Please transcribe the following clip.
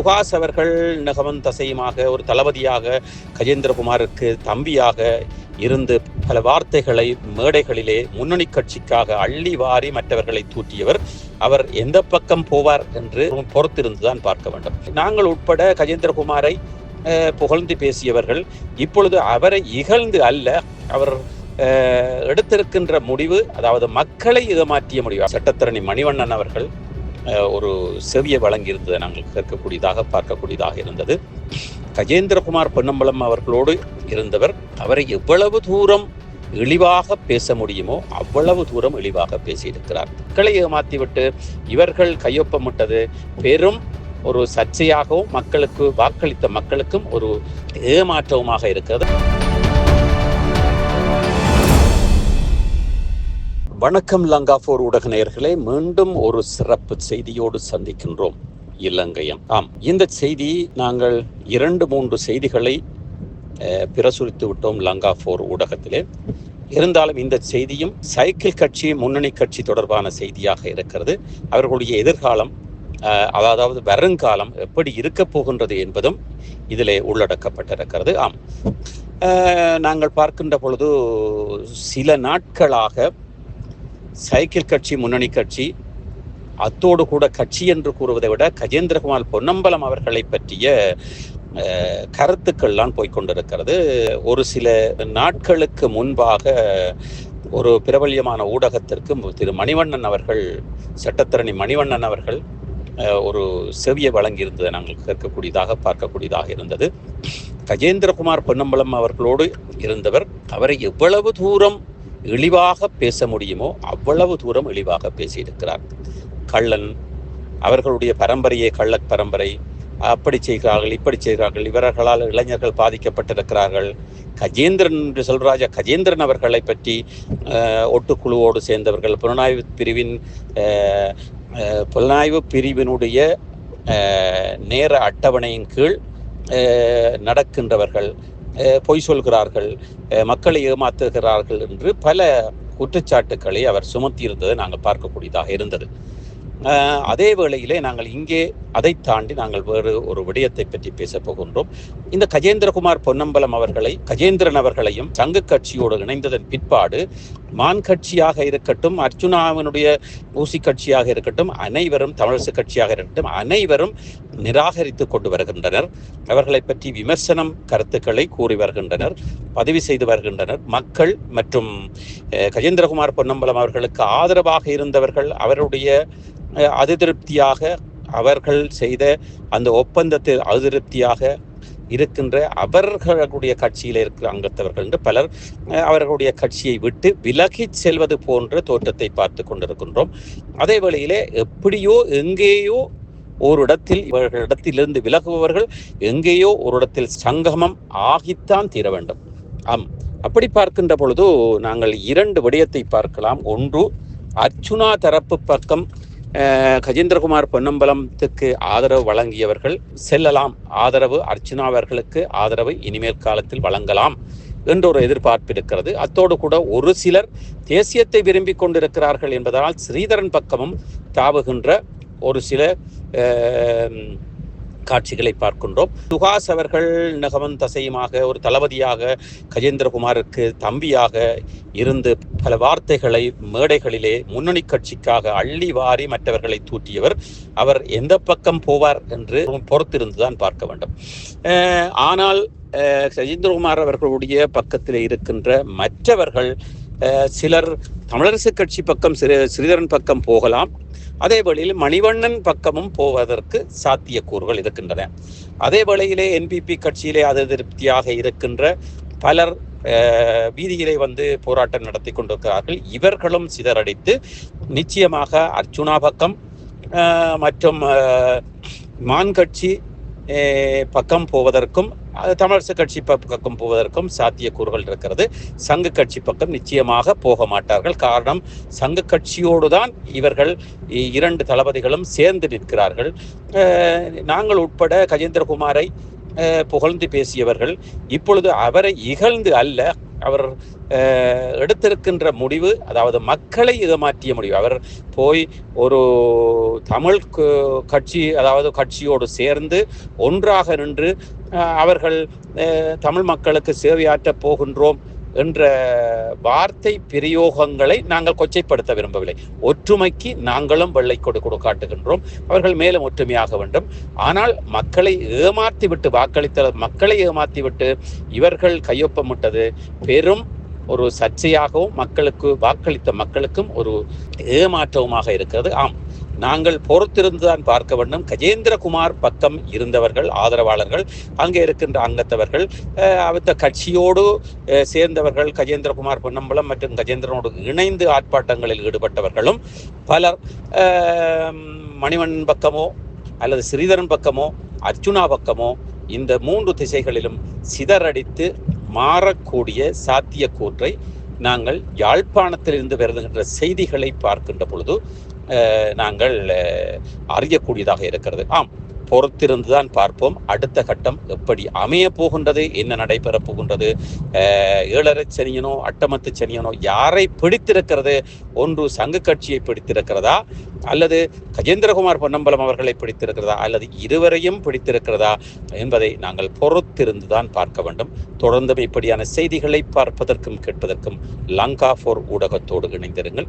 சுஹாஸ் அவர்கள் நகவன் தசையுமாக ஒரு தளபதியாக கஜேந்திரகுமாருக்கு தம்பியாக இருந்து பல வார்த்தைகளை மேடைகளிலே முன்னணி கட்சிக்காக அள்ளி வாரி மற்றவர்களை தூற்றியவர். அவர் எந்த பக்கம் போவார் என்று பொறுத்திருந்துதான் பார்க்க வேண்டும். நாங்கள் உட்பட கஜேந்திரகுமாரை புகழ்ந்து பேசியவர்கள் இப்பொழுது அவரை இகழ்ந்து அல்ல அவர் எடுத்திருக்கின்ற முடிவு அதாவது மக்களை ஏமாற்றிய முடிவு. சட்டத்தரணி மணிவண்ணன் அவர்கள் ஒரு செவியை வழங்கியிருந்தது நாங்கள் கேட்கக்கூடியதாக பார்க்கக்கூடியதாக இருந்தது. கஜேந்திரகுமார் பொன்னம்பலம் அவர்களோடு இருந்தவர் அவரை எவ்வளவு தூரம் இழிவாக பேச முடியுமோ அவ்வளவு தூரம் இழிவாக பேசியிருக்கிறார். மக்களை ஏமாற்றிவிட்டு இவர்கள் கையொப்பமிட்டது பெரும் ஒரு சர்ச்சையாகவும் மக்களுக்கு வாக்களித்த மக்களுக்கும் ஒரு ஏமாற்றவுமாக இருக்கிறது. வணக்கம் லங்காபோர் ஊடக நேயர்களே மீண்டும் ஒரு சிறப்பு செய்தியோடு சந்திக்கின்றோம். இலங்கையம். ஆம் இந்த செய்தி நாங்கள் இரண்டு மூன்று செய்திகளை பிரசுரித்து விட்டோம் லங்காபோர் ஊடகத்திலே இருந்தாலும் இந்த செய்தியும் சைக்கிள் கட்சி முன்னணி கட்சி தொடர்பான செய்தியாக இருக்கிறது. அவர்களுடைய எதிர்காலம் அதாவது வருங்காலம் எப்படி இருக்க போகின்றது என்பதும் இதிலே உள்ளடக்கப்பட்டிருக்கிறது. ஆம் நாங்கள் பார்க்கின்ற பொழுது சில நாட்களாக சைக்கிள் கட்சி முன்னணி கட்சி அத்தோடு கூட கட்சி என்று கூறுவதை விட கஜேந்திரகுமார் பொன்னம்பலம் அவர்களை பற்றிய கருத்துக்கள்லாம் போய்க்கொண்டிருக்கிறது ஒரு சில நாட்களுக்கு முன்பாக ஒரு பிரபல்யமான ஊடகத்திற்கு திரு மணிவண்ணன் அவர்கள் சட்டத்தரணி மணிவண்ணன் அவர்கள் ஒரு செவியை வழங்கியிருந்ததை நாங்கள் கேட்கக்கூடியதாக பார்க்கக்கூடியதாக இருந்தது. கஜேந்திரகுமார் பொன்னம்பலம் அவர்களோடு இருந்தவர் அவரை எவ்வளவு தூரம் இழிவாக பேச முடியுமோ அவ்வளவு தூரம் இழிவாக பேசியிருக்கிறார். கள்ளன் அவர்களுடைய பரம்பரையே கள்ளக் பரம்பரை. அப்படி செய்கிறார்கள் இப்படி செய்கிறார்கள் இவர்களால் இளைஞர்கள் பாதிக்கப்பட்டிருக்கிறார்கள். கஜேந்திரன் என்று சொல்றாஜா கஜேந்திரன் அவர்களை பற்றி ஒட்டுக்குழுவோடு சேர்ந்தவர்கள் புலனாய்வு பிரிவின் புலனாய்வு பிரிவினுடைய நேர அட்டவணையின் கீழ் நடக்கின்றவர்கள். பொய் சொல்கிறார்கள் மக்களை ஏமாத்துகிறார்கள் என்று பல குற்றச்சாட்டுக்களை அவர் சுமத்தியிருந்ததை நாங்கள் பார்க்கக்கூடியதாக இருந்தது. அதே வேளையிலே நாங்கள் இங்கே அதை தாண்டி நாங்கள் வேறு ஒரு விடயத்தை பற்றி பேச போகின்றோம். இந்த கஜேந்திரகுமார் பொன்னம்பலம் அவர்களை கஜேந்திரன் அவர்களையும் சங்க கட்சியோடு இணைந்ததன் பிற்பாடு மான் கட்சியாக இருக்கட்டும் அர்ஜுனாவினுடைய ஊசி கட்சியாக இருக்கட்டும் அனைவரும் தமிழரசு கட்சியாக இருக்கட்டும் அனைவரும் நிராகரித்து கொண்டு வருகின்றனர். அவர்களை பற்றி விமர்சனம் கருத்துக்களை கூறி வருகின்றனர் பதிவு செய்து வருகின்றனர். மக்கள் மற்றும் கஜேந்திரகுமார் பொன்னம்பலம் அவர்களுக்கு ஆதரவாக இருந்தவர்கள் அவருடைய அதிருப்தியாக அவர்கள் செய்த அந்த ஒப்பந்தத்தில் அதிருப்தியாக இருக்கின்ற அவர்களுடைய கட்சியில் இருக்கிற அங்கத்தவர்கள் என்று பலர் அவர்களுடைய கட்சியை விட்டு விலகிச் செல்வது போன்ற தோற்றத்தை பார்த்து கொண்டிருக்கின்றோம். அதே வேளையிலே எப்படியோ எங்கேயோ ஒரு இடத்தில் இவர்களிடத்திலிருந்து விலகுபவர்கள் எங்கேயோ ஒரு இடத்தில் சங்கமம் ஆகித்தான் தீர வேண்டும். ஆம். அப்படி பார்க்கின்ற பொழுது நாங்கள் இரண்டு விடயத்தை பார்க்கலாம். ஒன்று அர்ச்சுனா தரப்பு பக்கம் கஜேந்திரகுமார் பொன்னம்பலத்துக்கு ஆதரவு வழங்கியவர்கள் செல்லலாம். ஆதரவு அர்ச்சனா அவர்களுக்கு ஆதரவு இனிமேல் காலத்தில் வழங்கலாம் என்ற ஒரு எதிர்பார்ப்பு இருக்கிறது. அத்தோடு கூட ஒரு சிலர் தேசியத்தை விரும்பி கொண்டிருக்கிறார்கள் என்பதனால் ஸ்ரீதரன் பக்கமும் தாவுகின்ற ஒரு சில காட்சிகளை பார்க்கின்றோம். சுஹாஸ் அவர்கள் நகவன் தசையுமாக ஒரு தளபதியாக கஜேந்திரகுமாருக்கு தம்பியாக இருந்து பல வார்த்தைகளை மேடைகளிலே முன்னணி கட்சிக்காக அள்ளி வாரி மற்றவர்களை தூற்றியவர் அவர் எந்த பக்கம் போவார் என்று பொறுத்திருந்துதான் பார்க்க வேண்டும். ஆனால் சஜீந்திரகுமார் கஜேந்திரகுமார் அவர்களுடைய பக்கத்தில் இருக்கின்ற மற்றவர்கள் சிலர் தமிழரசு கட்சி பக்கம் சிறு ஸ்ரீதரன் பக்கம் போகலாம். அதே வேளையில் மணிவண்ணன் பக்கமும் போவதற்கு சாத்தியக்கூறுகள் இருக்கின்றன. அதே வேளையிலே என்பிபி கட்சியிலே அதிருப்தியாக இருக்கின்ற பலர் வீதியிலே வந்து போராட்டம் நடத்தி கொண்டிருக்கிறார்கள். இவர்களும் சிதறடித்து நிச்சயமாக அர்ச்சுனா பக்கம் மற்றும் மான் கட்சி பக்கம் போவதற்கும் அது தமிழரசு கட்சி பக்கம் போவதற்கும் சாத்தியக்கூறுகள் இருக்கிறது. சங்க கட்சி பக்கம் நிச்சயமாக போக மாட்டார்கள். காரணம் சங்க கட்சியோடு தான் இவர்கள் இ- இரண்டு தளபதிகளும் சேர்ந்து நிற்கிறார்கள். நாங்கள் உட்பட கஜேந்திரகுமாரை புகழ்ந்து பேசியவர்கள் இப்பொழுது அவரை இகழ்ந்து அல்ல அவர் எடுத்திருக்கின்ற முடிவு அதாவது மக்களை ஏமாற்றிய முடிவு. அவர் போய் ஒரு தமிழ் கட்சி அதாவது கட்சியோடு சேர்ந்து ஒன்றாக நின்று அவர்கள் தமிழ் மக்களுக்கு சேவையாற்றப் போகின்றோம் என்ற வார்த்தை பிரயோகங்களை நாங்கள் கொச்சைப்படுத்த விரும்பவில்லை. ஒற்றுமைக்கு நாங்களும் வெள்ளை கொடு கொடு காட்டுகின்றோம். அவர்கள் மேலும் ஒற்றுமையாக வேண்டும். ஆனால் மக்களை ஏமாற்றி விட்டு வாக்களித்த மக்களை ஏமாற்றி விட்டு இவர்கள் கையொப்பமிட்டது பெரும் ஒரு சர்ச்சையாகவும் மக்களுக்கு வாக்களித்த மக்களுக்கும் ஒரு ஏமாற்றவுமாக இருக்கிறது. ஆம். நாங்கள் பொறுத்திருந்துதான் பார்க்க வேண்டும் கஜேந்திரகுமார் பக்கம் இருந்தவர்கள் ஆதரவாளர்கள் அங்கே இருக்கின்ற அங்கத்தவர்கள் அஹ், அந்த கட்சியோடு சேர்ந்தவர்கள் கஜேந்திரகுமார் பொன்னம்பலம் மற்றும் கஜேந்திரனோடு இணைந்து ஆர்ப்பாட்டங்களில் ஈடுபட்டவர்களும் பலர் மணிவண்ணன் பக்கமோ அல்லது ஸ்ரீதரன் பக்கமோ அர்ஜுனா பக்கமோ இந்த மூன்று திசைகளிலும் சிதறடித்து மாறக்கூடிய சாத்தியக்கூற்றை நாங்கள் யாழ்ப்பாணத்திலிருந்து வருகின்ற செய்திகளை பார்க்கின்ற பொழுது நாங்கள் அறியக்கூடியதாக இருக்கிறது. ஆம் பொறுத்திருந்துதான் பார்ப்போம். அடுத்த கட்டம் எப்படி அமைய போகின்றது என்ன நடைபெறப் போகின்றது ஏழரை சனியனோ அட்டமத்து சனியனோ யாரை பிடித்திருக்கிறது ஒன்று சங்க கட்சியை பிடித்திருக்கிறதா அல்லது கஜேந்திரகுமார் பொன்னம்பலம் அவர்களை பிடித்திருக்கிறதா அல்லது இருவரையும் பிடித்திருக்கிறதா என்பதை நாங்கள் பொறுத்திருந்துதான் பார்க்க வேண்டும். தொடர்ந்தும் இப்படியான செய்திகளை பார்ப்பதற்கும் கேட்பதற்கும் லங்கா போர் ஊடகத்தோடு இணைந்திருங்கள்.